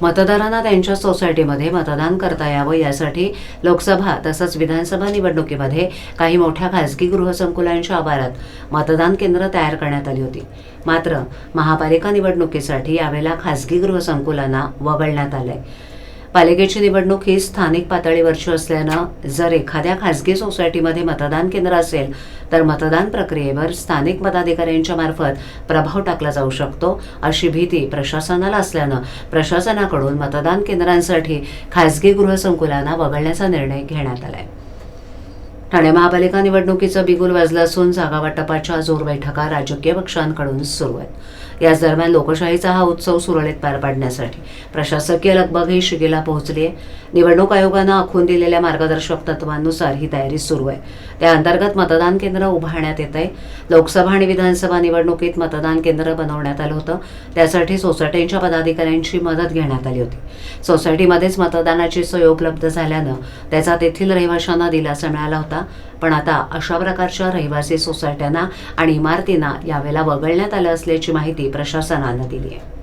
मतदारांना त्यांच्या सोसायटीमध्ये मतदान करता यावं यासाठी लोकसभा तसंच विधानसभा निवडणुकीमध्ये काही मोठ्या खासगी गृहसंकुलांच्या आवारात मतदान केंद्र तयार करण्यात आली होती. मात्र महापालिका निवडणुकीसाठी यावेळेला खासगी गृहसंकुलांना वगळण्यात आलंय. पालिकेची निवडणूक ही स्थानिक पातळीवरची असल्यानं जर एखाद्या खासगी सोसायटीमध्ये मतदान केंद्र असेल तर मतदान प्रक्रियेवर स्थानिक पदाधिकाऱ्यांच्या मार्फत प्रभाव टाकला जाऊ शकतो अशी भीती प्रशासनाला असल्यानं प्रशासनाकडून मतदान केंद्रांसाठी खासगी गृहसंकुलांना वगळण्याचा निर्णय घेण्यात आला आहे ठाणे महापालिका निवडणुकीचं बिगुल वाजलं असून जागा वाटपाच्या जोर बैठका राजकीय पक्षांकडून सुरू आहेत. याच दरम्यान लोकशाहीचा हा उत्सव सुरळीत पार पाडण्यासाठी प्रशासकीय लगबग ही शिगेला पोहोचली आहे निवडणूक आयोगानं आखून दिलेल्या मार्गदर्शक तत्वांनुसार ही तयारी सुरू आहे. त्या अंतर्गत मतदान केंद्र उभारण्यात येत आहे लोकसभा आणि विधानसभा निवडणुकीत मतदान केंद्र बनवण्यात आलं होतं. त्यासाठी सोसायट्यांच्या पदाधिकाऱ्यांची मदत घेण्यात आली होती. सोसायटीमध्येच मतदानाची सोय उपलब्ध झाल्यानं त्याचा तेथील रहिवाशांना दिलासा मिळाला होता. होता पण आता अशा प्रकारच्या रहिवासी सोसायट्यांना आणि इमारतींना यावेळेला वगळण्यात आलं असल्याची माहिती प्रशासनानं दिली आहे.